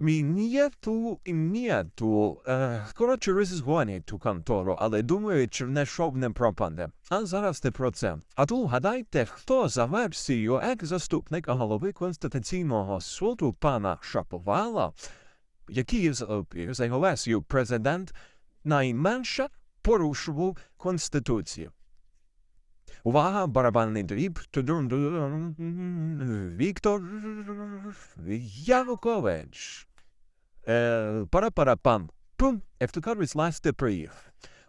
Нету і нету. Е, коротше, розізвонять ту контору, але думаю, чи не щоб не пропаде. А зараз не про це. А тут гадайте, хто за версією екс-заступника голови Конституційного суду пана Шаповала, який е, за його версією президент найменше порушував Конституцію. Увага, барабанний дріб. Віктор Янукович. Е, Пара-пара-пам. Пум, як то кажуть, приїв.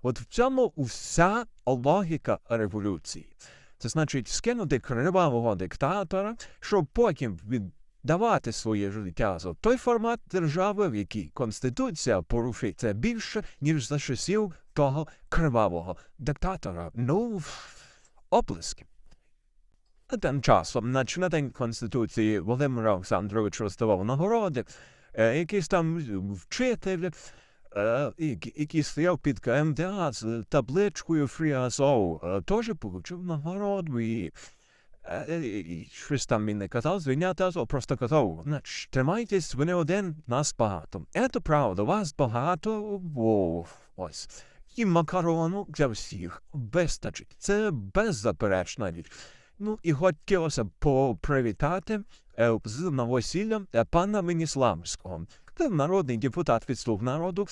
От в цьому вся логіка революції. Це значить скинути кривавого диктатора, щоб потім віддавати своє життя за той формат держави, в якій Конституція порушується більше, ніж за часів того кривавого диктатора. Ну, оплески. А тим часом на Конституції Володимир Олександрович роздавав нагороди, е, якийсь там вчитель, е, який стояв під КМДА з табличкою Free е, теж получив нагороду і, е, щось там він не казав, звільняти а просто казав, тримайтесь, ви не один, нас багато. Це правда, вас багато, бо ось. І макарону для всіх вистачить. Це беззаперечна річ. Ну і хотілося б попривітати е, з новосіллям е, пана Мінісламського. Це народний депутат від «Слуг народу,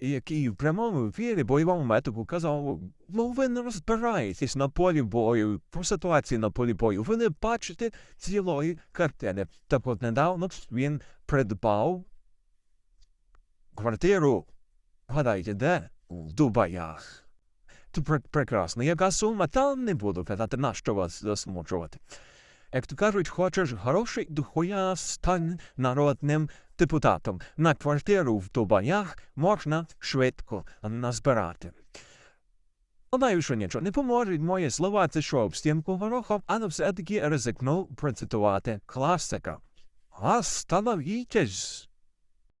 який в прямому ефірі бойовому методу казав, ну ви не розбираєтесь на полі бою, про ситуацію на полі бою, ви не бачите цілої картини. Так от недавно він придбав квартиру, гадайте, де? В Дубаях. То прекрасно. Яка сума? Та не буду казати, на що вас засмучувати. Як то кажуть, хочеш грошей, дохуя стань народним депутатом. На квартиру в Дубаях можна швидко назбирати. Знаю, що нічого не поможе, мої слова це що в стінку горохом, але все-таки ризикнув процитувати класика. Остановітесь,